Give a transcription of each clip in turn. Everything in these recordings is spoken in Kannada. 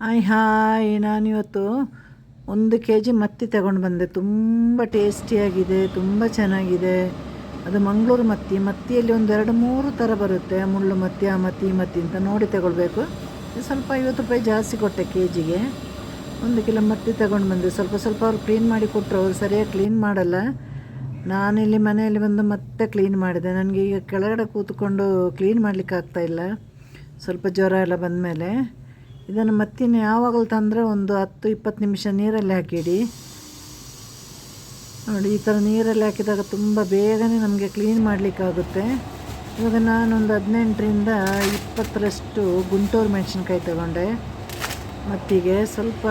ಹಾಯ್ ಹಾಯ್, ನಾನಿವತ್ತು ಒಂದು ಕೆ ಜಿ ಮತ್ತಿ ತಗೊಂಡು ಬಂದೆ. ತುಂಬ ಟೇಸ್ಟಿಯಾಗಿದೆ, ತುಂಬ ಚೆನ್ನಾಗಿದೆ. ಅದು ಮಂಗಳೂರು ಮತ್ತಿ. ಮತ್ತಿಯಲ್ಲಿ ಒಂದು ಎರಡು ಮೂರು ಥರ ಬರುತ್ತೆ. ಮುಳ್ಳು ಮತ್ತಿ, ಆ ಮತ್ತಿ, ಈ ಮತ್ತಿ ಅಂತ ನೋಡಿ ತಗೊಳ್ಬೇಕು. ಸ್ವಲ್ಪ ಐವತ್ತು ರೂಪಾಯಿ ಜಾಸ್ತಿ ಕೊಟ್ಟೆ ಕೆ ಜಿಗೆ ಒಂದು ಕಿಲೋ ಮತ್ತಿ ತಗೊಂಡು ಬಂದೆ. ಸ್ವಲ್ಪ ಸ್ವಲ್ಪ ಅವ್ರು ಕ್ಲೀನ್ ಮಾಡಿ ಕೊಟ್ಟರು ಅವ್ರು ಸರಿಯಾಗಿ ಕ್ಲೀನ್ ಮಾಡಲ್ಲ. ನಾನಿಲ್ಲಿ ಮನೆಯಲ್ಲಿ ಬಂದು ಮತ್ತೆ ಕ್ಲೀನ್ ಮಾಡಿದೆ. ನನಗೆ ಈಗ ಕೆಳಗಡೆ ಕೂತ್ಕೊಂಡು ಕ್ಲೀನ್ ಮಾಡಲಿಕ್ಕೆ ಆಗ್ತಾಯಿಲ್ಲ ಸ್ವಲ್ಪ ಜ್ವರ ಎಲ್ಲ ಬಂದಮೇಲೆ. ಇದನ್ನು ಮತ್ತಿನ್ನು ಯಾವಾಗಲೂ ತಂದರೆ ಒಂದು ಹತ್ತು, ಇಪ್ಪತ್ತು ನಿಮಿಷ ನೀರಲ್ಲಿ ಹಾಕಿಡಿ. ನೋಡಿ, ಈ ಥರ ನೀರಲ್ಲಿ ಹಾಕಿದಾಗ ತುಂಬ ಬೇಗನೆ ನಮಗೆ ಕ್ಲೀನ್ ಮಾಡಲಿಕ್ಕಾಗುತ್ತೆ. ಇವಾಗ ನಾನೊಂದು ಹದಿನೆಂಟರಿಂದ ಇಪ್ಪತ್ತರಷ್ಟು ಗುಂಟೂರು ಮೆಣಸಿನ್ಕಾಯಿ ತಗೊಂಡೆ. ಮತ್ತಿಗೆ ಸ್ವಲ್ಪ,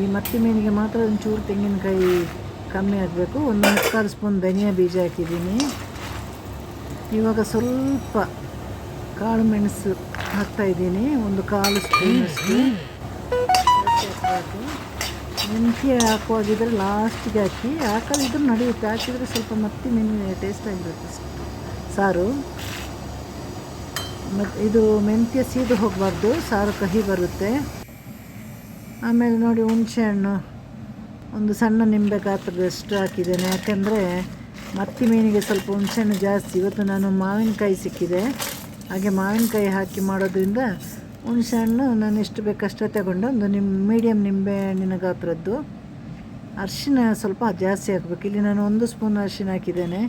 ಈ ಮತ್ತಿ ಮೀನಿಗೆ ಮಾತ್ರ ಒಂಚೂರು ತೆಂಗಿನಕಾಯಿ ಕಮ್ಮಿ ಆಗಬೇಕು. ಒಂದು ಮುಕ್ಕಾಲು ಸ್ಪೂನ್ ಧನಿಯಾ ಬೀಜ ಹಾಕಿದ್ದೀನಿ. ಇವಾಗ ಸ್ವಲ್ಪ ಕಾಳು ಮೆಣಸು ಹಾಕ್ತಾಯಿದ್ದೀನಿ ಒಂದು ಕಾಲು ಸ್ಪೂನಷ್ಟು ಮೆಂತ್ಯ ಹಾಕುವಾಗಿದ್ರೆ ಲಾಸ್ಟಿಗೆ ಹಾಕಿ ಹಾಕದಿದ್ರೆ ನಡೆಯುತ್ತೆ. ಹಾಕಿದರೆ ಸ್ವಲ್ಪ ಮತ್ತೆ ಮೆನು ಟೇಸ್ಟ್ ಆಗಿರುತ್ತೆ ಸಾರು. ಮತ್ತು ಇದು ಮೆಂತ್ಯ ಸೀದು ಹೋಗಬಾರ್ದು. ಸಾರು ಕಹಿ ಬರುತ್ತೆ. ಆಮೇಲೆ ನೋಡಿ ಹುಣಸೆ ಹಣ್ಣು. ಒಂದು ಸಣ್ಣ ನಿಂಬೆ ಗಾತ್ರದಷ್ಟು ಹಾಕಿದ್ದೇನೆ. ಯಾಕೆಂದರೆ ಮತ್ತಿ ಮೀನಿಗೆ ಸ್ವಲ್ಪ ಹುಣಸೆಹಣ್ಣು ಜಾಸ್ತಿ. ಇವತ್ತು ನಾನು ಮಾವಿನಕಾಯಿ ಸಿಕ್ಕಿದೆ. ಹಾಗೆ ಮಾವಿನಕಾಯಿ ಹಾಕಿ ಮಾಡೋದ್ರಿಂದ ಹುಣಸೆ ಹಣ್ಣು ನಾನು ಎಷ್ಟು ಬೇಕಷ್ಟೇ ತಗೊಂಡು ಒಂದು ನಿಮ್ಮ ಮೀಡಿಯಮ್ ನಿಂಬೆ ಹಣ್ಣಿನ ಗಾತ್ರದ್ದು. ಅರಿಶಿನ ಸ್ವಲ್ಪ ಜಾಸ್ತಿ ಹಾಕಬೇಕು. ಇಲ್ಲಿ ನಾನು ಒಂದು ಸ್ಪೂನ್ ಅರಿಶಿನ ಹಾಕಿದ್ದೇನೆ.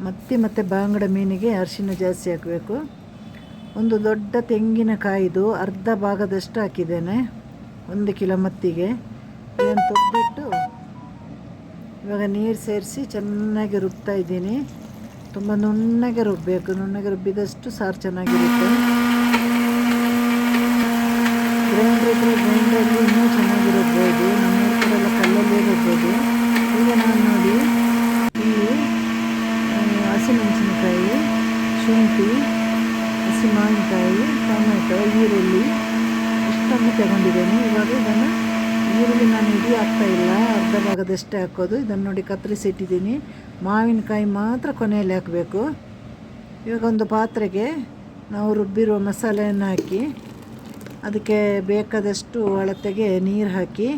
ಮತ್ತೆ ಮತ್ತೆ ಬಾಂಗಡ ಮೀನಿಗೆ ಅರಿಶಿನ ಜಾಸ್ತಿ ಹಾಕಬೇಕು. ಒಂದು ದೊಡ್ಡ ತೆಂಗಿನಕಾಯಿದು ಅರ್ಧ ಭಾಗದಷ್ಟು ಹಾಕಿದ್ದೇನೆ. ಒಂದು ಕಿಲೋ ಮತ್ತಿಗೆ. ಇದನ್ನು ತೊಗ್ಬಿಟ್ಟು ಇವಾಗ ನೀರು ಸೇರಿಸಿ ಚೆನ್ನಾಗಿ ರುಬ್ತಾ ಇದ್ದೀನಿ. ತುಂಬ ನುಣ್ಣಗೆ ರುಬ್ಬಬೇಕು ನುಣ್ಣಗೆ ರುಬ್ಬಿದಷ್ಟು ಸಾರು ಚೆನ್ನಾಗಿರುತ್ತೆ. ಗ್ರೈಂಡರ್ ಇದ್ದರೆ ಗ್ರೈಂಡರ್ಲಿ ಇನ್ನೂ ಚೆನ್ನಾಗಿ ನಮ್ಮ ಕಡೆಲ್ಲ ಕಲ್ಲಲ್ಲೇ ರುಬ್ಬೋದು ಈಗ ನಾನು ನೋಡಿ ಇಲ್ಲಿ ಹಸಿಮೆಣಸಿನಕಾಯಿ ಶುಂಠಿ, ಹಸಿ ಮಾವಿನಕಾಯಿ, ಟೊಮೆಟೊ, ಈರುಳ್ಳಿ ಇಷ್ಟನ್ನು ತಗೊಂಡಿದ್ದೇನೆ. ಇವಾಗ ಇದನ್ನು ಈರುಳ್ಳಿ ನಾನು ಇಡೀ ಹಾಕ್ತಾ ಇಲ್ಲ. ಅರ್ಧ ಭಾಗದಷ್ಟೇ ಹಾಕೋದು. ಇದನ್ನು ನೋಡಿ ಕತ್ತರಿಸಿ ಇಟ್ಟಿದ್ದೀನಿ. ಮಾವಿನಕಾಯಿ ಮಾತ್ರ ಕೊನೆಯಲ್ಲಿ ಹಾಕಬೇಕು. ಇವಾಗ ಒಂದು ಪಾತ್ರೆಗೆ ನಾವು ರುಬ್ಬಿರುವ ಮಸಾಲೆಯನ್ನು ಹಾಕಿ, ಅದಕ್ಕೆ ಬೇಕಾದಷ್ಟು ಅಳತೆಗೆ ನೀರು ಹಾಕಿ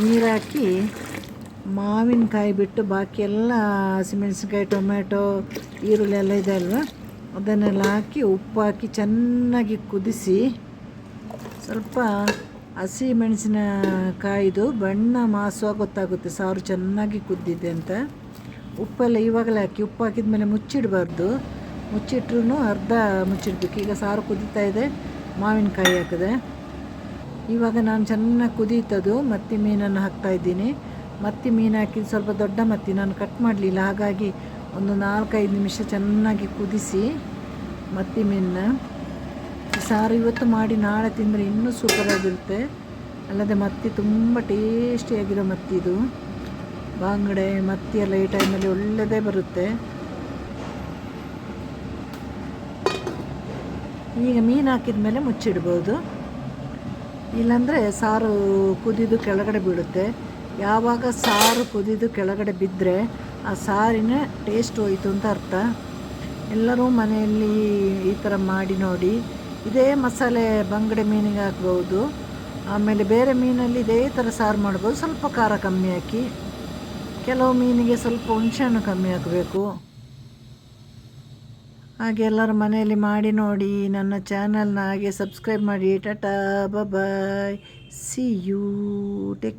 ನೀರು ಹಾಕಿ ಮಾವಿನಕಾಯಿ ಬಿಟ್ಟು ಬಾಕಿ ಎಲ್ಲ ಹಸಿಮೆಣಸಿನ್ಕಾಯಿ ಟೊಮೆಟೊ ಈರುಳ್ಳಿ ಎಲ್ಲ ಇದೆ ಅಲ್ವಾ? ಅದನ್ನೆಲ್ಲ ಹಾಕಿ ಉಪ್ಪು ಹಾಕಿ ಚೆನ್ನಾಗಿ ಕುದಿಸಿ ಸ್ವಲ್ಪ ಹಸಿ ಮೆಣಸಿನ ಕಾಯಿದು ಬಣ್ಣ ಮಾಸುವಾಗ ಗೊತ್ತಾಗುತ್ತೆ. ಸಾರು ಚೆನ್ನಾಗಿ ಕುದ್ದಿದೆ ಅಂತ. ಉಪ್ಪೆಲ್ಲ ಇವಾಗಲೇ ಹಾಕಿ, ಉಪ್ಪು ಹಾಕಿದ ಮೇಲೆ ಮುಚ್ಚಿಡಬಾರ್ದು. ಮುಚ್ಚಿಟ್ರೂ ಅರ್ಧ ಮುಚ್ಚಿಡ್ಬೇಕು. ಈಗ ಸಾರು ಕುದೀತಾ ಇದೆ. ಮಾವಿನಕಾಯಿ ಹಾಕಿದೆ. ಇವಾಗ ನಾನು ಚೆನ್ನಾಗಿ ಕುದೀತದು. ಮತ್ತಿ ಮೀನನ್ನು ಹಾಕ್ತಾಯಿದ್ದೀನಿ ಮತ್ತಿ ಮೀನು ಹಾಕಿದ್ದು ಸ್ವಲ್ಪ ದೊಡ್ಡ ಮತ್ತಿ ನಾನು ಕಟ್ ಮಾಡಲಿಲ್ಲ. ಹಾಗಾಗಿ ಒಂದು ನಾಲ್ಕೈದು ನಿಮಿಷ ಚೆನ್ನಾಗಿ ಕುದಿಸಿ ಮತ್ತಿ ಮೀನನ್ನ. ಸಾರು ಇವತ್ತು ಮಾಡಿ ನಾಳೆ ತಿಂದರೆ ಇನ್ನೂ ಸೂಪರಾಗಿರುತ್ತೆ ಅಲ್ಲದೆ ಮತ್ತಿ ತುಂಬ ಟೇಸ್ಟಿಯಾಗಿರೋ ಮತ್ತಿದು ಬಾಂಗಡೆ ಮತ್ತಿ ಎಲ್ಲ ಈ ಟೈಮಲ್ಲಿ ಒಳ್ಳೆಯದೇ ಬರುತ್ತೆ. ಈಗ ಮೀನು ಹಾಕಿದ ಮೇಲೆ ಮುಚ್ಚಿಡ್ಬೋದು. ಇಲ್ಲಾಂದರೆ ಸಾರು ಕುದಿದು ಕೆಳಗಡೆ ಬೀಳುತ್ತೆ. ಯಾವಾಗ ಸಾರು ಕುದಿದು ಕೆಳಗಡೆ ಬಿದ್ದರೆ ಆ ಸಾರಿನ ಟೇಸ್ಟ್ ಹೋಯಿತು ಅಂತ ಅರ್ಥ. ಎಲ್ಲರೂ ಮನೆಯಲ್ಲಿ ಈ ಥರ ಮಾಡಿ ನೋಡಿ. ಇದೇ ಮಸಾಲೆ ಬಂಗಡೆ ಮೀನಿಗೆ ಹಾಕ್ಬೋದು. ಆಮೇಲೆ ಬೇರೆ ಮೀನಲ್ಲಿ ಇದೇ ಥರ ಸಾರು ಮಾಡ್ಬೋದು. ಸ್ವಲ್ಪ ಖಾರ ಕಮ್ಮಿ ಹಾಕಿ. ಕೆಲವು ಮೀನಿಗೆ ಸ್ವಲ್ಪ ಹುಣಸೆಹಣ್ಣು ಕಮ್ಮಿ ಹಾಕಬೇಕು. ಹಾಗೆ ಎಲ್ಲರೂ ಮನೆಯಲ್ಲಿ ಮಾಡಿ ನೋಡಿ ನನ್ನ ಚಾನಲ್ನ ಹಾಗೆ ಸಬ್ಸ್ಕ್ರೈಬ್ ಮಾಡಿ. Tata bye see you take